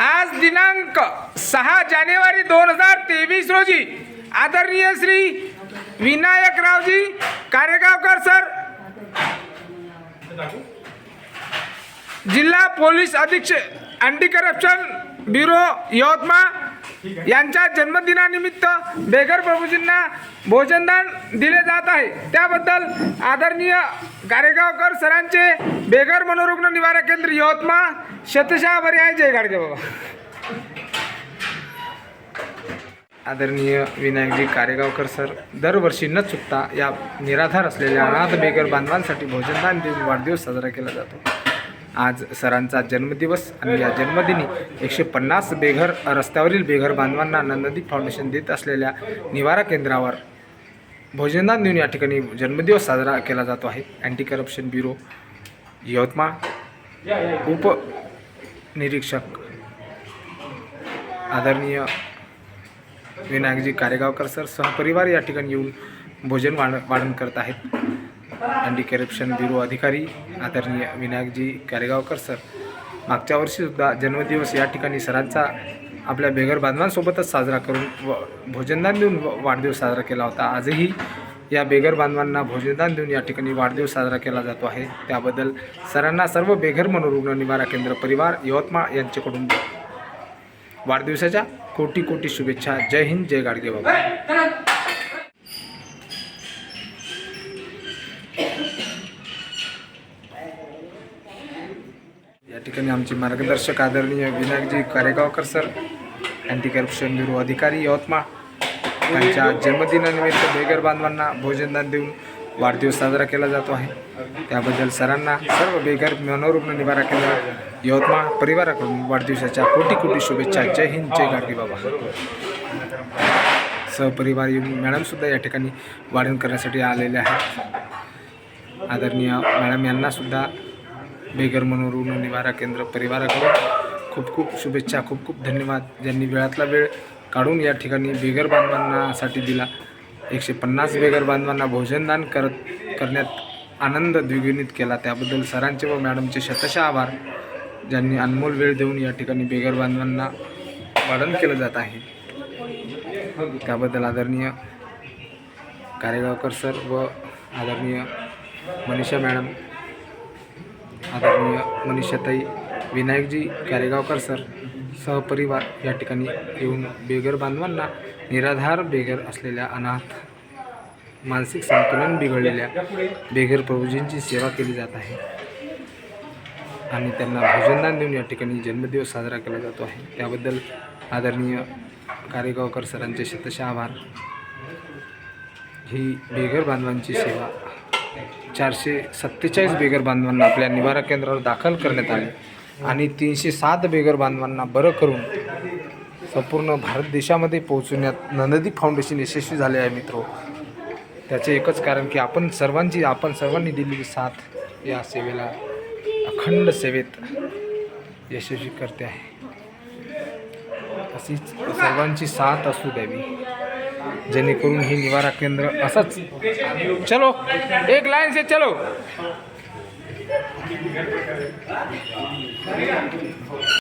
आज दिनांक सहा जानेवारी दोन हजार तेवीस रोजी आदरणीय श्री विनायकरावजी कारेगावकर सर जिल्हा पोलीस अधीक्षक अँटी करप्शन ब्युरो यवतमाळ यांच्या जन्मदिनानिमित्त बेघर प्रभूजींना भोजनदान दिले जात आहे. त्याबद्दल आदरणीय गारेगावकर सरांचे बेघर मनोरुग्ण निवारा केंद्र यवतमाळ शतशः बरे आहे. जय गाडगे बाबा. आदरणीय विनायकजी कारेगावकर सर दरवर्षी न चुकता या निराधार असलेल्या अनाथ बेघर बांधवांसाठी भोजनदान देऊन वाढदिवस साजरा केला जातो. आज सरांचा जन्मदिवस आणि या जन्मदिनी एकशे पन्नास बेघर रस्त्यावरील बेघर बांधवांना नंददीप फाउंडेशन देत असलेल्या निवारा केंद्रावर भोजनदान देऊन या ठिकाणी जन्मदिवस साजरा केला जातो आहे. अँटी करप्शन ब्युरो यवतमाळ उप निरीक्षक आदरणीय विनायकजी कारेगावकर सर सहपरिवार या ठिकाणी येऊन भोजन वाढ वाढण करत आहेत. अँटी करप्शन ब्युरो अधिकारी आदरणीय विनायकजी कारेगावकर सर. मागच्या वर्षीसुद्धा जन्मदिवस या ठिकाणी सरांचा आपल्या बेघर बांधवांसोबतच साजरा करून व भोजनदान देऊन व- वाढदिवस साजरा केला होता. आजही या बेघर बांधवांना भोजनदान देऊन या ठिकाणी वाढदिवस साजरा केला जातो आहे. त्याबद्दल सरांना सर्व बेघर मनोरुग्ण निवारा केंद्र परिवार यवतमाळ यांच्याकडून वाढदिवसाच्या कोटी कोटी शुभेच्छा. जय हिंद जय गाडगे बाबा. या ठिकाणी आमचे मार्गदर्शक आदरणीय Vinayakji Karegaonkar sir anti corruption bureau अधिकारी यवतमाळ त्यांच्या जन्मदिनानिमित्त बेघर बांधवांना भोजनदान देऊन वाढदिवस साजरा केला जातो आहे. त्याबद्दल सरांना सर्व बेघर मनोरुग्ण निवारा केंद्र यवतमाळ परिवाराकडून वाढदिवसाच्या कोटी कोटी शुभेच्छा. जय हिंद जय गाडगी बाबा. सहपरिवार येऊन मॅडमसुद्धा या ठिकाणी वाढण करण्यासाठी आलेले आहेत. आदरणीय मॅडम यांनासुद्धा बेघर मनोरुग्ण निवारा केंद्र परिवाराकडून खूप खूप शुभेच्छा खूप खूप धन्यवाद ज्यांनी वेळातला वेळ काढून या ठिकाणी बेघर बांधवांनासाठी दिला. एकशे पन्नास बेघर बांधवांना भोजनदान करत करण्यात आनंद द्विगुणित केला. त्याबद्दल सरांचे व मॅडमचे शतशः आभार ज्यांनी अनमोल वेळ देऊन या ठिकाणी बेघर बांधवांना वाढण केलं जात आहे. त्याबद्दल आदरणीय कारेगावकर सर व आदरणीय मनीषा मॅडम आदरणीय मनीषाताई विनायकजी कारेगावकर सर सहपरिवार या ठिकाणी येऊन बेघर बांधवांना निराधार बेघर असलेल्या अनाथ मानसिक संतुलन बिघडलेल्या बेघर प्रभूजींची सेवा केली जात आहे. आणि त्यांना भोजनदान देऊन या ठिकाणी जन्मदिवस साजरा केला जातो आहे. त्याबद्दल आदरणीय कारेगावकर सरांचे शतशः आभार. ही बेघर बांधवांची सेवा चारशे सत्तेचाळीस बेघर बांधवांना आपल्या निवारा केंद्रावर दाखल करण्यात आले आणि तीनशे सात बेघर बांधवांना बरं करून संपूर्ण भारत देशामध्ये पोहोचवण्यात नंददीप फाउंडेशन यशस्वी झाले आहे मित्रो. त्याचे एकच कारण की आपण सर्वांची आपण सर्वांनी दिलेली साथ या सेवेला अखंड सेवेत यशस्वी करते आहे. अशीच सर्वांची साथ असू द्यावी. जेणेकरून हे निवारा केंद्र असंच. चलो एक लाईन से चलो.